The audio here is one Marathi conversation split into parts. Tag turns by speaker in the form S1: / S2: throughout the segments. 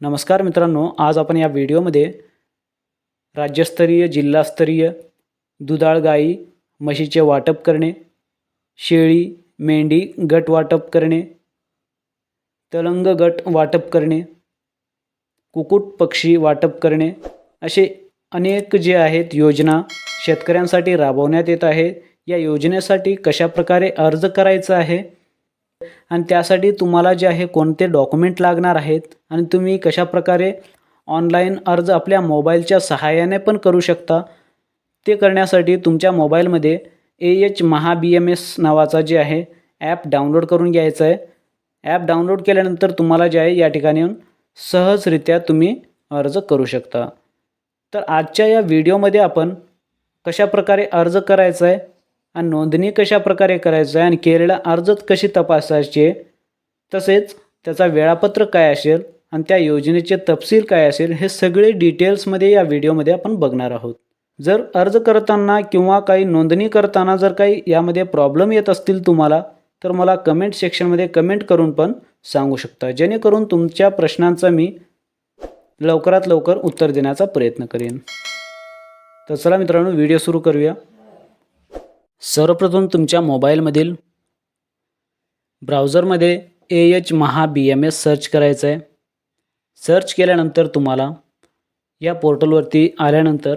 S1: नमस्कार मित्रांनो आज आपण या व्हिडिओमध्ये राज्यस्तरीय जिल्हास्तरीय दुधाळ गाई म्हशीचे वाटप करणे शेळी मेंढी गट वाटप करणे तलंग गट वाटप करणे कुकुट पक्षी वाटप करणे असे अनेक जे आहेत योजना शेतकऱ्यांसाठी राबवण्यात येत आहे. या योजनेसाठी कशाप्रकारे अर्ज करायचा आहे? आणि त्यासाठी तुम्हाला जे आहे कोणते डॉक्युमेंट लागणार आहेत आणि तुम्ही कशाप्रकारे ऑनलाईन अर्ज आपल्या मोबाईलच्या सहाय्याने पण करू शकता. ते करण्यासाठी तुमच्या मोबाईलमध्ये A H Maha B M S नावाचा जे आहे ॲप डाउनलोड करून घ्यायचं आहे. ॲप डाउनलोड केल्यानंतर तुम्हाला जे आहे या ठिकाणी येऊन सहजरित्या तुम्ही अर्ज करू शकता. तर आजच्या या व्हिडिओमध्ये आपण कशाप्रकारे अर्ज करायचा आहे आणि नोंदणी कशा प्रकारे करायचं आहे आणि केलेला अर्ज कशी तपासायचे तसेच त्याचा वेळापत्रक काय असेल आणि त्या योजनेचे तपशील काय असेल हे सगळे डिटेल्समध्ये या व्हिडिओमध्ये आपण बघणार आहोत. जर अर्ज करताना किंवा काही नोंदणी करताना जर काही यामध्ये प्रॉब्लेम येत असतील तुम्हाला तर मला कमेंट सेक्शनमध्ये कमेंट करून पण सांगू शकता. जेणेकरून तुमच्या प्रश्नांचं मी लवकरात लवकर उत्तर देण्याचा प्रयत्न करेन. तर चला मित्रांनो व्हिडिओ सुरू करूया. सर्वप्रथम तुमच्या मोबाईलमधील ब्राउझरमध्ये A H Maha B M S search करायचं आहे सर्च केल्यानंतर तुम्हाला या पोर्टलवरती आल्यानंतर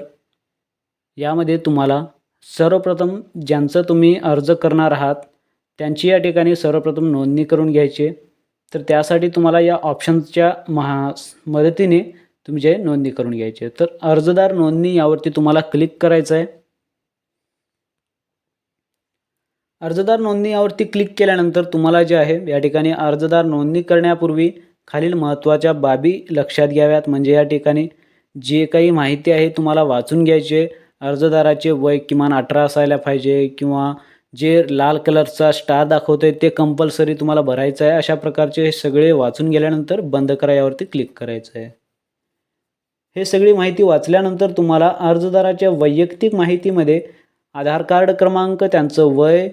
S1: यामध्ये तुम्हाला सर्वप्रथम ज्यांचं तुम्ही अर्ज करणार आहात त्यांची या ठिकाणी सर्वप्रथम नोंदणी करून घ्यायची आहे. तर त्यासाठी तुम्हाला या ऑप्शन्सच्या महा मदतीने तुमचे नोंदणी करून घ्यायची तर अर्जदार नोंदणी यावरती तुम्हाला क्लिक करायचं आहे अर्जदार नोंदणी यावरती क्लिक केल्यानंतर तुम्हाला जे आहे या ठिकाणी अर्जदार नोंदणी करण्यापूर्वी खालील महत्त्वाच्या बाबी लक्षात घ्याव्यात. म्हणजे या ठिकाणी जे काही माहिती आहे तुम्हाला वाचून घ्यायचे अर्जदाराचे वय किमान अठरा असायला पाहिजे किंवा जे लाल कलरचा स्टार दाखवतो आहे ते कंपल्सरी तुम्हाला भरायचं आहे. अशा प्रकारचे हे सगळे वाचून गेल्यानंतर बंद करा यावरती क्लिक करायचं आहे. हे सगळी माहिती वाचल्यानंतर तुम्हाला अर्जदाराच्या वैयक्तिक माहितीमध्ये आधार कार्ड क्रमांक त्यांचं वय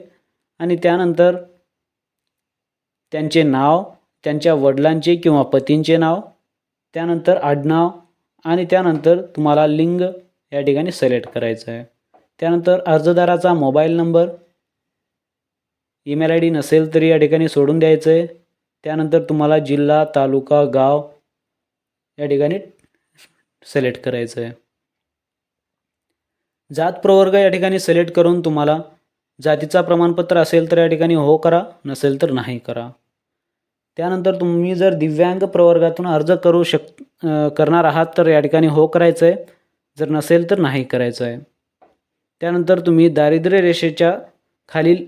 S1: आणि त्यानंतर त्यांचे नाव त्यांच्या वडिलांचे किंवा पतींचे नाव त्यानंतर आडनाव आणि त्यानंतर तुम्हाला लिंग या ठिकाणी सिलेक्ट करायचं आहे. त्यानंतर अर्जदाराचा mobile number email I D नसेल तरी या ठिकाणी सोडून द्यायचं आहे. त्यानंतर तुम्हाला जिल्हा तालुका गाव या ठिकाणी सिलेक्ट करायचं आहे. जात प्रवर्ग या ठिकाणी सिलेक्ट करून तुम्हाला जातीचा प्रमाणपत्र असेल तर या ठिकाणी हो करा नसेल तर नाही करा. त्यानंतर तुम्ही जर दिव्यांग प्रवर्गातून अर्ज करू शक करणार आहात तर या ठिकाणी हो करायचं आहे जर नसेल तर नाही करायचं आहे त्यानंतर तुम्ही दारिद्र्य रेषेच्या खालील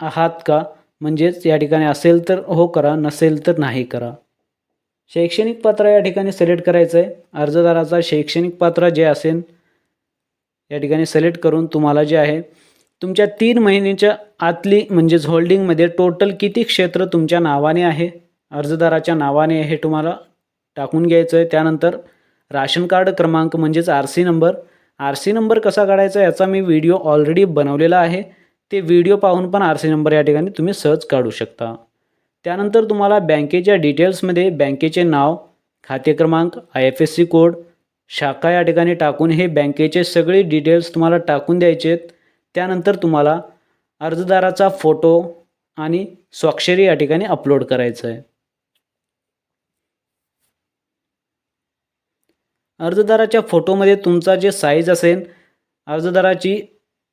S1: आहात का? म्हणजेच या ठिकाणी असेल तर हो करा नसेल तर नाही करा. शैक्षणिक पात्र या ठिकाणी सिलेक्ट करायचं आहे अर्जदाराचा शैक्षणिक पात्र जे असेल या ठिकाणी सिलेक्ट करून तुम्हाला जे आहे तुमच्या तीन महिन्याच्या आतली म्हणजेच होल्डिंगमध्ये टोटल किती क्षेत्र तुमच्या नावाने आहे? अर्जदाराच्या नावाने हे तुम्हाला टाकून घ्यायचं आहे. त्यानंतर राशन कार्ड क्रमांक म्हणजेच R C number. R C number कसा काढायचा याचा मी व्हिडिओ ऑलरेडी बनवलेला आहे. ते व्हिडिओ पाहून पण आर सी नंबर या ठिकाणी तुम्ही सहज काढू शकता. त्यानंतर तुम्हाला बँकेच्या डिटेल्समध्ये बँकेचे नाव खाते क्रमांक I F S C code शाखा या ठिकाणी टाकून हे बँकेचे सगळे डिटेल्स तुम्हाला टाकून द्यायचे आहेत. त्यानंतर तुम्हाला अर्जदाराचा फोटो आणि स्वाक्षरी या ठिकाणी अपलोड करायचं आहे. अर्जदाराच्या फोटोमध्ये तुमचा जे साईज असेल अर्जदाराची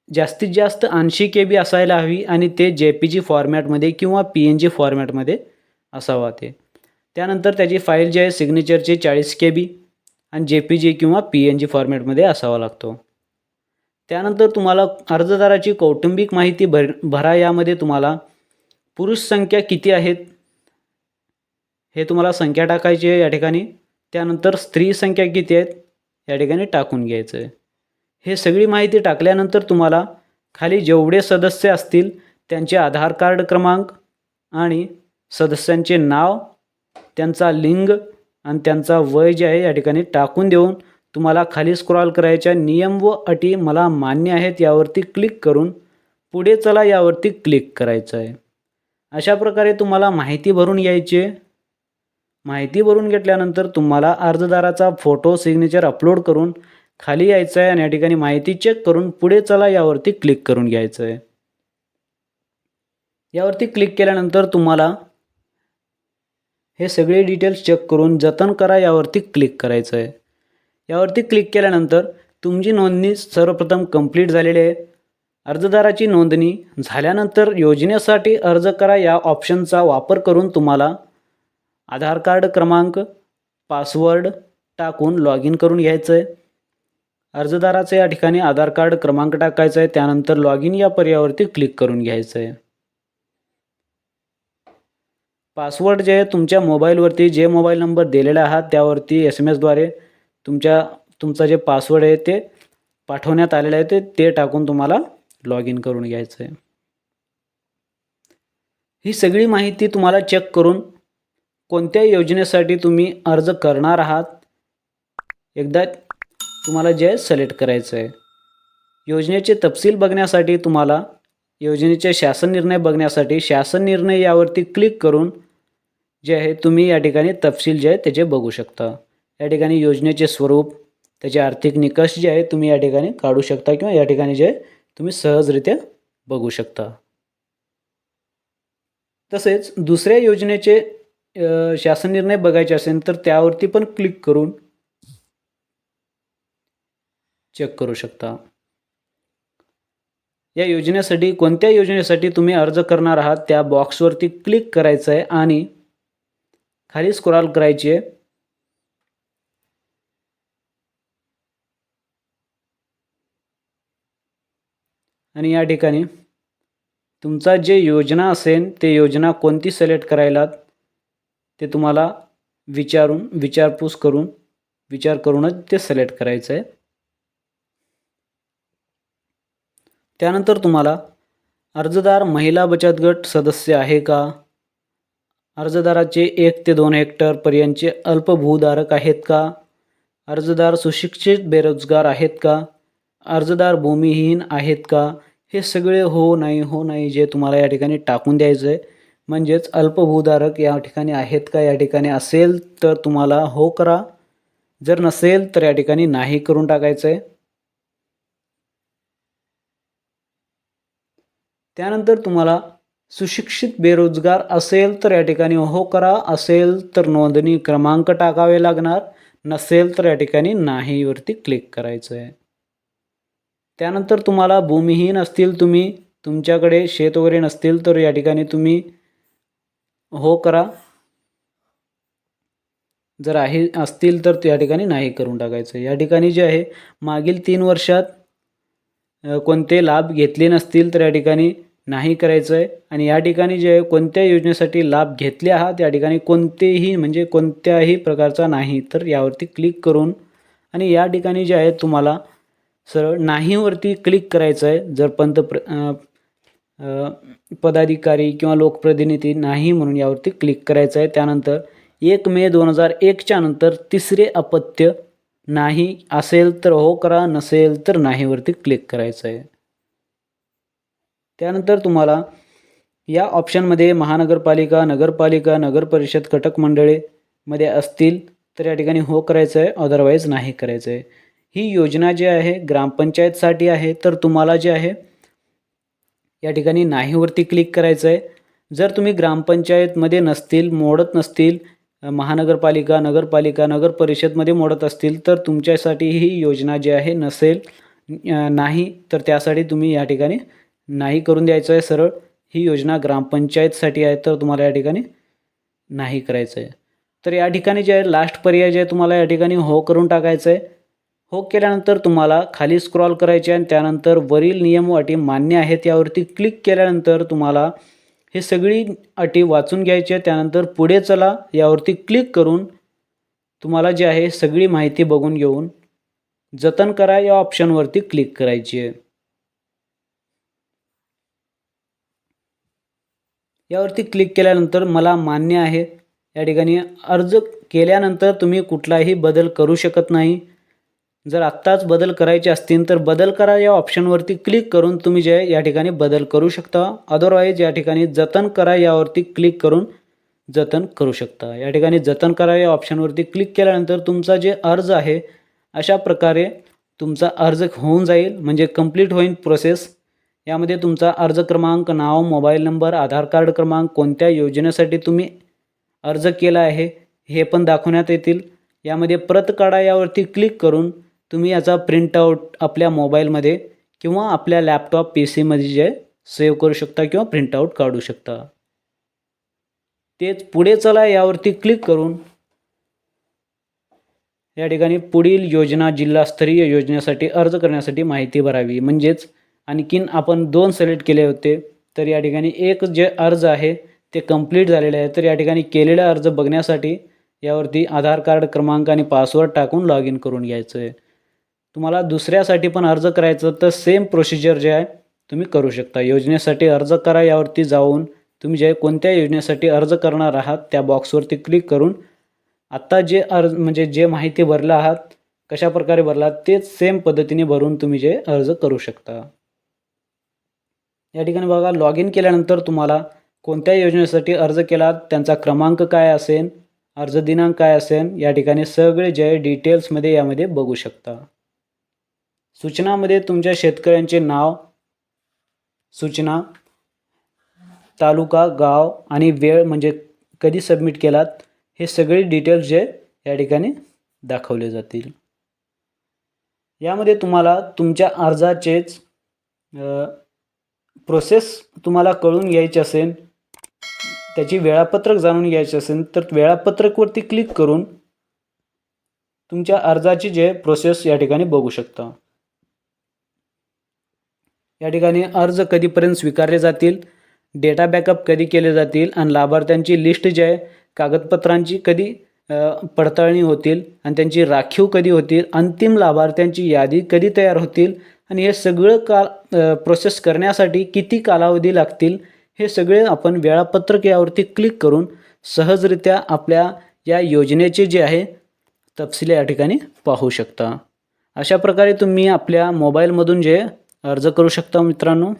S1: जास्तीत जास्त ऐंशी के बी असायला हवी आणि ते जे पी जी फॉर्मॅटमध्ये किंवा पी एन जी फॉर्मॅटमध्ये असावा ते. त्यानंतर त्याची फाईल जी आहे सिग्नेचरची चाळीस के बी आणि जे पी जी किंवा पी एन जी फॉर्मॅटमध्ये असावा लागतो. त्यानंतर तुम्हाला अर्जदाराची कौटुंबिक माहिती भर भरा यामध्ये तुम्हाला पुरुष संख्या किती आहेत हे तुम्हाला संख्या टाकायची आहे या ठिकाणी. त्यानंतर स्त्री संख्या किती आहेत या ठिकाणी टाकून घ्यायचं आहे. हे सगळी माहिती टाकल्यानंतर तुम्हाला खाली जेवढे सदस्य असतील त्यांचे आधार कार्ड क्रमांक आणि सदस्यांचे नाव त्यांचा लिंग आणि त्यांचा वय जे आहे या ठिकाणी टाकून देऊन तुम्हाला खाली स्क्रॉल करायच्या नियम व अटी मला मान्य आहेत यावरती क्लिक करून पुढे चला यावरती क्लिक करायचं आहे अशा प्रकारे तुम्हाला माहिती भरून यायची. आहे माहिती भरून घेतल्यानंतर तुम्हाला अर्जदाराचा फोटो सिग्नेचर अपलोड करून खाली यायचं आहे आणि या ठिकाणी माहिती चेक करून पुढे चला यावरती क्लिक करून घ्यायचं आहे यावरती क्लिक केल्यानंतर तुम्हाला हे सगळे डिटेल्स चेक करून जतन करा यावरती क्लिक करायचं आहे यावरती क्लिक केल्यानंतर तुमची नोंदणी सर्वप्रथम कंप्लीट झालेली आहे. अर्जदाराची नोंदणी झाल्यानंतर योजनेसाठी अर्ज करा या ऑप्शनचा वापर करून तुम्हाला आधार कार्ड क्रमांक पासवर्ड टाकून लॉग इन करून घ्यायचं आहे. अर्जदाराचं या ठिकाणी आधार कार्ड क्रमांक टाकायचा आहे. त्यानंतर लॉग इन या पर्यायावरती क्लिक करून घ्यायचं आहे. पासवर्ड जे आहे तुमच्या मोबाईलवरती जे मोबाईल नंबर दिलेला आहात त्यावरती एस एम एसद्वारे तुमच्या तुमचा जे पासवर्ड आहे ते पाठवण्यात आलेलं आहे ते ते टाकून तुम्हाला लॉग इन करून घ्यायचं आहे ही सगळी माहिती तुम्हाला चेक करून कोणत्या योजनेसाठी तुम्ही अर्ज करणार आहात एकदा तुम्हाला जे सिलेक्ट करायचं आहे योजनेचे तपशील बघण्यासाठी तुम्हाला योजनेचे शासन निर्णय बघण्यासाठी शासन निर्णय यावरती क्लिक करून जे आहे तुम्ही या ठिकाणी तपशील जे आहे त्याचे बघू शकता. या ठिकाणी योजनेचे स्वरूप त्याचे आर्थिक निकष जे आहे तुम्ही या ठिकाणी काढू शकता किंवा या ठिकाणी जे आहे तुम्ही सहजरित्या बघू शकता. तसेच दुसऱ्या योजनेचे शासन निर्णय बघायचे असेल तर त्यावरती पण क्लिक करून चेक करू शकता. या योजनेसाठी कोणत्या योजनेसाठी तुम्ही अर्ज करणार आहात त्या बॉक्सवरती क्लिक करायचं आहे आणि खाली स्क्रॉल करायची आहे. आणि या ठिकाणी तुमचा जे योजना असेल ते योजना कोणती सिलेक्ट करायला ते तुम्हाला विचारून विचारपूस करून विचार करूनच ते सिलेक्ट करायचं आहे त्यानंतर तुम्हाला अर्जदार महिला बचत गट सदस्य आहे का? अर्जदाराचे एक ते दोन हेक्टरपर्यंतचे अल्पभूधारक आहेत का? अर्जदार सुशिक्षित बेरोजगार आहेत का? अर्जदार भूमिहीन आहेत का? हे सगळे हो नाही हो नाही जे तुम्हाला या ठिकाणी टाकून द्यायचं आहे म्हणजेच अल्पभूधारक या ठिकाणी आहेत का? या ठिकाणी असेल तर तुम्हाला हो करा. जर नसेल तर या ठिकाणी नाही करून टाकायचं आहे त्यानंतर तुम्हाला सुशिक्षित बेरोजगार असेल तर या ठिकाणी हो करा. असेल तर नोंदणी क्रमांक टाकावे लागणार. नसेल तर या ठिकाणी नाहीवरती क्लिक करायचं आहे त्यानंतर तुम्हाला भूमिहीन असतील तुम्ही तुमच्याकडे शेत वगैरे नसतील तर या ठिकाणी तुम्ही हो करा. जर आहे असतील तर या ठिकाणी नाही करून टाकायचं. या ठिकाणी जे आहे मागील तीन वर्षात कोणते लाभ घेतले नसतील तर या ठिकाणी नाही करायचं आहे आणि या ठिकाणी जे आहे कोणत्या योजनेसाठी लाभ घेतले आहात या ठिकाणी कोणतेही म्हणजे कोणत्याही प्रकारचा नाही तर यावरती क्लिक करून आणि या ठिकाणी जे आहे तुम्हाला सरळ नाहीवरती क्लिक करायचं आहे जर पंतप्र पदाधिकारी किंवा लोकप्रतिनिधी नाही म्हणून यावरती क्लिक करायचं आहे त्यानंतर एक मे दोन हजार एकच्या नंतर तिसरे अपत्य नाही असेल तर हो करा नसेल तर नाहीवरती क्लिक करायचं आहे त्यानंतर तुम्हाला या ऑप्शनमध्ये महानगरपालिका नगरपालिका नगरपरिषद घटक मंडळेमध्ये असतील तर या ठिकाणी हो करायचं आहे अदरवाईज नाही करायचं आहे ही योजना जी आहे ग्रामपंचायतसाठी आहे तर तुम्हाला जे आहे या ठिकाणी नाहीवरती क्लिक करायचं आहे जर तुम्ही ग्रामपंचायतमध्ये नसतील मोडत नसतील महानगरपालिका नगरपालिका नगर परिषदमध्ये मोडत असतील तर तुमच्यासाठी ही योजना जी आहे नसेल नाही तर त्यासाठी तुम्ही या ठिकाणी नाही करून द्यायचं आहे सरळ. ही योजना ग्रामपंचायतसाठी आहे तर तुम्हाला या ठिकाणी नाही करायचं आहे तर या ठिकाणी जे आहे लास्ट पर्याय जे आहे तुम्हाला या ठिकाणी हो करून टाकायचं आहे हो केल्यानंतर तुम्हाला खाली स्क्रॉल करायचे आहे आणि त्यानंतर वरील नियम व अटी मान्य आहेत यावरती क्लिक केल्यानंतर तुम्हाला हे सगळी अटी वाचून घ्यायची आहे त्यानंतर पुढे चला यावरती क्लिक करून तुम्हाला जे आहे सगळी माहिती बघून घेऊन जतन करा या ऑप्शनवरती क्लिक करायची आहे. यावरती क्लिक केल्यानंतर मला मान्य आहे. या ठिकाणी अर्ज केल्यानंतर तुम्ही कुठलाही बदल करू शकत नाही. जर आत्ताच बदल करायचे असतील तर बदल करा या ऑप्शनवरती क्लिक करून तुम्ही जे या ठिकाणी बदल करू शकता. अदरवाईज या ठिकाणी जतन करा यावरती क्लिक करून जतन करू शकता. या ठिकाणी जतन करा या ऑप्शनवरती क्लिक केल्यानंतर तुमचा जे अर्ज आहे अशा प्रकारे तुमचा अर्ज होऊन जाईल. म्हणजे कंप्लीट होईल प्रोसेस यामध्ये तुमचा अर्ज क्रमांक नाव मोबाईल नंबर आधार कार्ड क्रमांक कोणत्या योजनेसाठी तुम्ही अर्ज केला आहे हे पण दाखवण्यात येतील. यामध्ये प्रत काढा यावरती क्लिक करून तुम्ही याचा प्रिंटआउट आपल्या मोबाईलमध्ये किंवा आपल्या लॅपटॉप पी सीमध्ये जे सेव्ह करू शकता किंवा प्रिंटआउट काढू शकता. तेच पुढे चला यावरती क्लिक करून या ठिकाणी पुढील योजना जिल्हास्तरीय योजनेसाठी अर्ज करण्यासाठी माहिती भरावी. म्हणजेच आणखीन आपण दोन सिलेक्ट केले होते तर या ठिकाणी एक जे अर्ज आहे ते कंप्लीट झालेले आहे. तर या ठिकाणी केलेला अर्ज बघण्यासाठी यावरती आधार कार्ड क्रमांक आणि पासवर्ड टाकून लॉग इन करून घ्यायचं आहे. तुम्हाला दुसऱ्यासाठी पण अर्ज करायचं तर सेम प्रोसिजर जे आहे तुम्ही करू शकता. योजनेसाठी अर्ज करा यावरती जाऊन तुम्ही जे कोणत्या योजनेसाठी अर्ज करणार आहात त्या बॉक्सवरती क्लिक करून आत्ता जे अर्ज म्हणजे जे माहिती भरला आहात कशा प्रकारे भरला तेच सेम पद्धतीने भरून तुम्ही जे अर्ज करू शकता. या ठिकाणी बघा लॉग इन केल्यानंतर तुम्हाला कोणत्या योजनेसाठी अर्ज केला त्यांचा क्रमांक काय असेल अर्ज दिनांक काय असेल या ठिकाणी सगळे जे डिटेल्समध्ये यामध्ये बघू शकता. सूचनामध्ये तुमच्या शेतकऱ्यांचे नाव सूचना तालुका गाव आणि वेळ म्हणजे कधी सबमिट केलात हे सगळे डिटेल्स जे या ठिकाणी दाखवले जातील. यामध्ये तुम्हाला तुमच्या अर्जाचेच प्रोसेस तुम्हाला कळून घ्यायची असेल त्याची वेळापत्रक जाणून घ्यायची असेल तर वेळापत्रकवरती क्लिक करून तुमच्या अर्जाची जे प्रोसेस या ठिकाणी बघू शकता. या ठिकाणी अर्ज कधीपर्यंत स्वीकारले जातील डेटा बॅकअप कधी केले जातील आणि लाभार्थ्यांची लिस्ट जी आहे कागदपत्रांची कधी पडताळणी होतील आणि त्यांची राखीव कधी होतील अंतिम लाभार्थ्यांची यादी कधी तयार होतील आणि हे सगळं का प्रोसेस करण्यासाठी किती कालावधी लागतील हे सगळे आपण वेळापत्रक यावरती क्लिक करून सहजरित्या आपल्या या योजनेचे जे आहे तपशील या ठिकाणी पाहू शकता. अशा प्रकारे तुम्ही आपल्या मोबाईलमधून जे अर्ज करू शकता मित्रांनो?